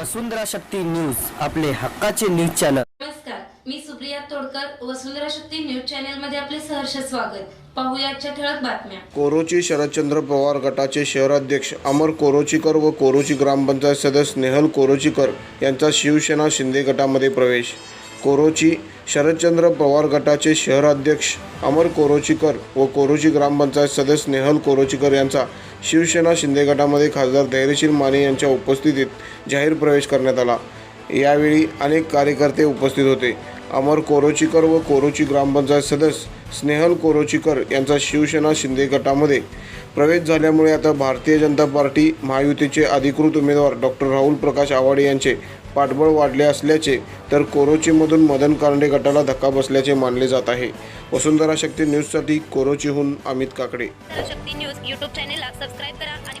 वसुंधरा Shakti news आपले हक्काचे news channel. नमस्कार मी सुप्रिया तोडकर वसुंधरा शक्ती न्यूज चॅनलमध्ये आपले सहर्ष स्वागत. पाहूया आजच्या ठळक बातम्या. कोरोची शरदचंद्र पवार गटाचे शहराध्यक्ष अमर कोरोचीकर व कोरोची ग्रामपंचायत सदस्य स्नेहल कोरोचीकर यांचा शिवसेना शिंदे गटामध्ये प्रवेश. कोरोची शरदचंद्र पवार गटाचे शहराध्यक्ष अमर कोरोचीकर व कोरोची ग्रामपंचायत सदस्य नेहल कोरोचीकर यांचा शिवसेना शिंदे गटामध्ये खासदार धैर्यशील माने यांच्या उपस्थितीत जाहीर प्रवेश करण्यात आला. यावेळी अनेक कार्यकर्ते उपस्थित होते. अमर कोरोचीकर व कोरोची ग्रामपंचायत सदस्य स्नेहल कोरोचीकर यांचा शिवसेना शिंदे गटामध्ये प्रवेश झाल्यामुळे आता भारतीय जनता पार्टी महायुतीचे अधिकृत उमेदवार डॉक्टर राहुल प्रकाश आवाडे यांचे पाठबळ वाढले असल्याचे तर कोरोचीमधून मदन कारंडे गटाला धक्का बसल्याचे मानले जात आहे. वसुंधरा शक्ती न्यूजसाठी कोरोचीहून अमित काकडे. शक्ती न्यूज यूट्यूब चॅनेलला सबस्क्राईब करा आणि